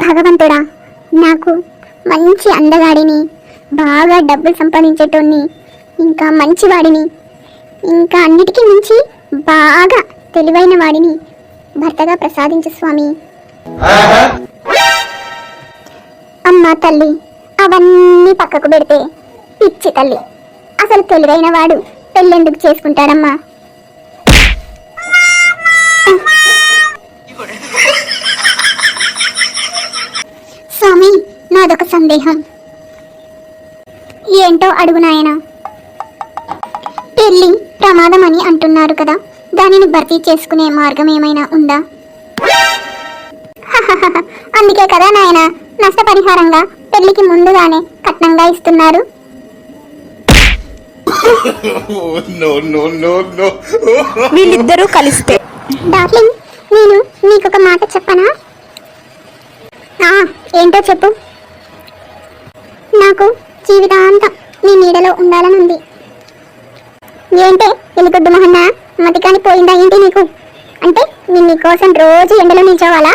భగవంతుడా. నాకు మంచి అందగాడిని బాగా డబ్బులు సంపాదించేటోడిని ఇంకా మంచివాడిని ఇంకా అన్నిటికీ మించి బాగా తెలివైన వాడిని భర్తగా ప్రసాదించు స్వామి. అమ్మా తల్లి అవన్నీ పక్కకు పెడితే పిచ్చి తల్లి. అసలు తెలివైన వాడు పెళ్ళెందుకు చేసుకుంటాడమ్మా? సందేహం. ఏంటో అడుగు నాయనా. పెళ్ళి ప్రమాదం అని అంటున్నారు కదా దానిని భర్తీ చేసుకునే మార్గం ఏమైనా ఉందా? అందుకే కదా నాయన నష్టపరిహారంగా పెళ్ళికి ముందుగానే కట్నంగా ఇస్తున్నారు. వీళ్ళిద్దరూ కలిస్తే. డార్లింగ్ నేను నీకొక మాట చెప్పనా? ఆ, ఏంటో చెప్పు. నాకు జీవితాంతం నీ నీడలో ఉండాలనుంది ఏంటే ఎలిగొడ్డు మహన్న? మతికాని పోయిందా ఏంటి నీకు? అంటే నేను నీకోసం రోజు ఎండలో నిల్చోవాలా?